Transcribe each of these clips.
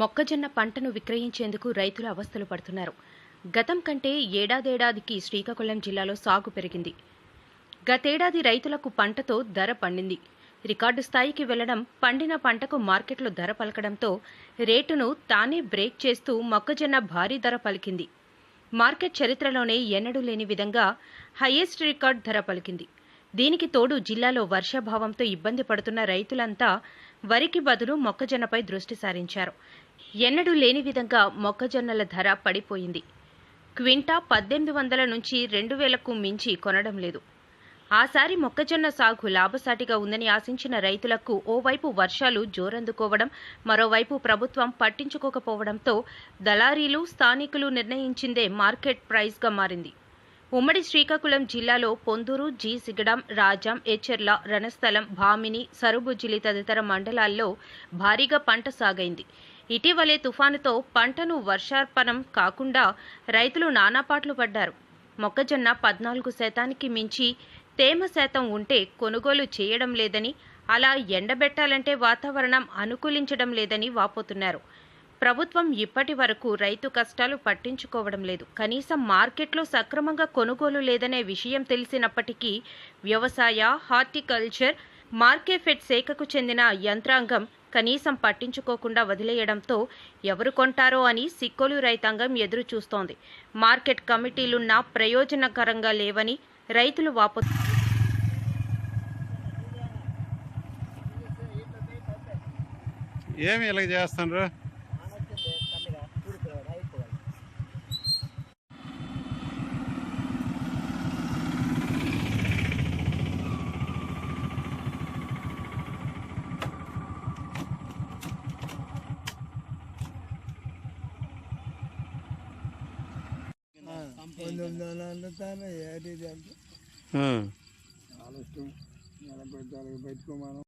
మొక్కజొన్న పంటను విక్రయించేందుకు రైతులు అవస్థలు పడుతున్నారు. గతం కంటే ఏడాదేడాదికి శ్రీకాకుళం జిల్లాలో సాగు పెరిగింది. గతేడాది రైతులకు పంటతో ధర పండింది. రికార్డు స్థాయికి వెళ్ళడం పండిన పంటకు మార్కెట్లో ధర పలకడంతో రేటును తానే బ్రేక్ చేస్తూ మొక్కజొన్న భారీ ధర పలికింది. మార్కెట్ చరిత్రలోనే ఎన్నడూ లేని విధంగా హైయెస్ట్ రికార్డ్ ధర పలికింది. దీనికి తోడు జిల్లాలో వర్షాభావంతో ఇబ్బంది పడుతున్న రైతులంతా వరికి బదులు మొక్కజొన్నపై దృష్టి సారించారు. ఎన్నడూ లేని విధంగా మొక్కజొన్నల ధర పడిపోయింది. క్వింటా పద్దెనిమిది వందల నుంచి రెండు వేలకు మించి కొనడం లేదు. ఆసారి మొక్కజొన్న సాగు లాభసాటిగా ఉందని ఆశించిన రైతులకు ఓవైపు వర్షాలు జోరందుకోవడం మరోవైపు ప్రభుత్వం పట్టించుకోకపోవడంతో దళారీలు స్థానికులు నిర్ణయించిందే మార్కెట్ ప్రైస్గా మారింది. ఉమ్మడి శ్రీకాకుళం జిల్లాలో పొందూరు జి సిగడం రాజాం ఎచెర్ల రణస్థలం భామిని సరుబుజ్జిలి తదితర మండలాల్లో భారీగా పంట సాగైంది. ఇటీవలే తుఫానుతో పంటను వర్షార్పణం కాకుండా రైతులు నానాపాట్లు పడ్డారు. మొక్కజొన్న పద్నాలుగు శాతానికి మించి తేమ శాతం ఉంటే కొనుగోలు చేయడం లేదని అలా ఎండబెట్టాలంటే వాతావరణం అనుకూలించడం లేదని వాపోతున్నారు. ప్రభుత్వం ఇప్పటి వరకు రైతు కష్టాలు పట్టించుకోవడం లేదు. కనీసం మార్కెట్లో సక్రమంగా కొనుగోలు లేదనే విషయం తెలిసినప్పటికీ వ్యవసాయ హార్టికల్చర్ మార్కెఫెడ్ శాఖకు చెందిన యంత్రాంగం కనీసం పట్టించుకోకుండా వదిలేయడంతో ఎవరు కొంటారో అని సిక్కోలు రైతాంగం ఎదురు చూస్తోంది మార్కెట్ కమిటీలున్నా ప్రయోజనకరంగా లేవని రైతులు వాపు ఏమి ఇలా చేస్తున్నారు పంతొమ్మిది వందల అందుతాను ఏది అంటే ఆ. ఆలస్యం నలభై నాలుగు పెట్టుకోమను.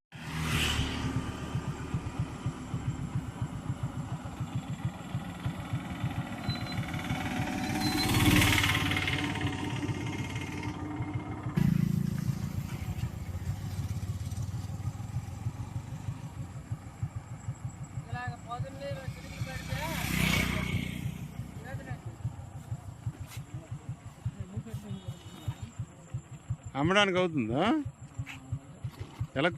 అమ్మడానికి అవుతుందా? ఎలా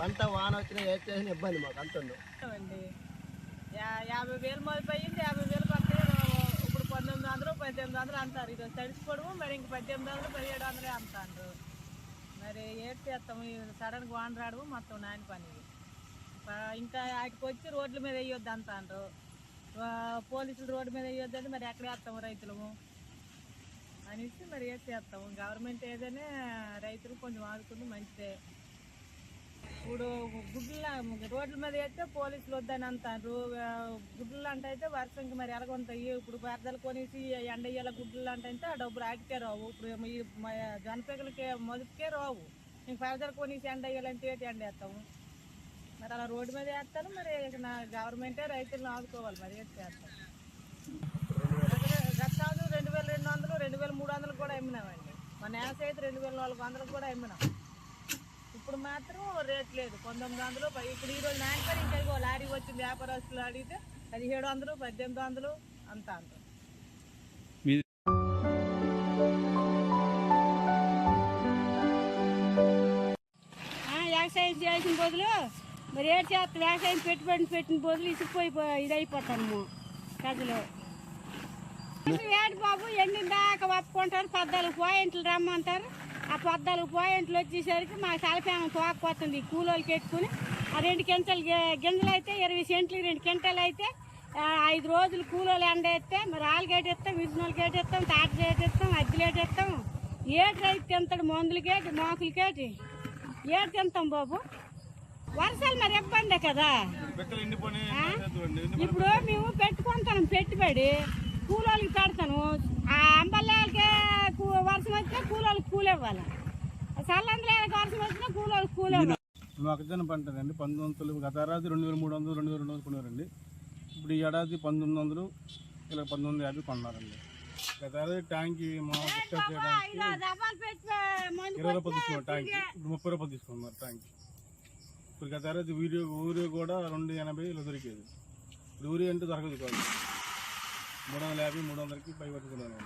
పంట వాన వచ్చినా ఏ చేసిన ఇబ్బంది మాకు అంతుంది యా- యాభై వేలు మొదలైంది యాభై వేలు పడితే ఇప్పుడు పంతొమ్మిది వందలు పద్దెనిమిది వందలు అంటారు. ఇది తడిసిపోవడము మరి ఇంక పద్దెనిమిది వందలు పదిహేడు వందలే అంటారు మరి ఏడు చేస్తాము సడన్గా వాన రాడము మొత్తం నాని పని ఇంకా వాటికి వచ్చి రోడ్ల మీద వేయొద్దు అంటారు పోలీసులు రోడ్డు మీద వేయొద్దు అంటే మరి ఎక్కడ వేస్తాము రైతులము? అనేసి మరి వేసేస్తాము చేస్తాము గవర్నమెంట్ ఏదైనా రైతులు కొంచెం ఆదుకుంటే మంచిదే. ఇప్పుడు గుడ్ల రోడ్ల మీద అయితే పోలీసులు వద్దని అంటారు. గుడ్లు అంటే అయితే వర్షంకి మరి ఎలాగొంటాయి ఇప్పుడు వరదలు కొనేసి ఎండ ఇయ్యాల గుడ్లు అంటే అయితే ఆ డబ్బులు ఆగితే రావు. ఇప్పుడు ఈ మ- జనపేకలకి మొదటికే రావు. ఇంక వరదలు కొనేసి ఎండ వేయాలంటే ఏంటి ఎండ వేస్తాము మరి అలా రోడ్డు మీద వేస్తారు మరి ఇక నా గవర్నమెంటే రైతులను ఆదుకోవాలి మరి ఏం చేస్తాం గతాలు రెండు వేల రెండు వందలు రెండు వేల మూడు వందలు కూడా అమ్మినామండి. మన నేస అయితే రెండు వేల నాలుగు వందలు కూడా అమ్మినాం. ఇప్పుడు మాత్రం రేట్ లేదు. పంతొమ్మిది వందలు ఇప్పుడు ఈ రోజు నాయకుడు ఇంకా లారీ వచ్చింది వ్యాపారస్తులు అడిగితే పదిహేడు వందలు పద్దెనిమిది వందలు అంత అంత వ్యవసాయం చేసిన బదులు మరి ఏడు చేస్తా వ్యవసాయం పెట్టుబడి పెట్టిన బదులు ఇసిపోయి ఇదైపోతాము ప్రజలు. ఏడు బాబు ఎండిన దాకా ఒప్పుకుంటారు పద్నాలుగు పాయింట్లు రమ్మంటారు. ఆ పద్నాలుగు పాయింట్లు వచ్చేసరికి మా తలపేమ తోకపోతుంది కూలోళ్ళకి ఎట్టుకుని ఆ రెండు గి- గింజలు అయితే ఇరవై సెంట్లు రెండు గింటలు అయితే ఐదు రోజులు కూలోళ్ళు ఎండ ఎత్తే మరి ఆలుగేట ఇస్తాం విజనోళ్ళు గేట ఇస్తాం తాట గేట ఇస్తాం అద్దెలేట ఇస్తాం ఏటి రైతు తింటాడు మందులకేటి మోకులకేటి ఏటి తింటాం బాబు? వర్షాలు మరి ఇబ్బందే కదా? ఇప్పుడు మేము పెట్టుకుంటాం పెట్టుబడి. కూలోళ్ళకి పెడతాను ఆ అంబల్లాలకే కూ- వర్షం వచ్చినా కూలోళ్ళకి కూలి ఇవ్వాలి? వచ్చినా కూలి మొక్కజొన్న పంట అండి పంతొమ్మిది వందలు గత ఏడాది రెండు వేల మూడు వందలు రెండు వేల రెండు వందలు కొన్నారండి. ఇప్పుడు ఈ ఏడాది పంతొమ్మిది వందలు ఇలా పంతొమ్మిది వందల యాభై కొన్నారండి. గత ఏడాది ట్యాంక్ మా ఇరవై రూపాయలు తీసుకున్నారు ట్యాంక్. ఇప్పుడు ముప్పై రూపాయలు తీసుకున్నారు ట్యాంక్. ఇప్పుడు గత ఏడాది ఊరి ఊరి కూడా రెండు ఎనభై ఇలా దొరికేది. ఇప్పుడు ఊరి అంటే దొరకదు కాదు. మూడు వందల యాభై మూడు వందలకి పై పట్టుకున్నాను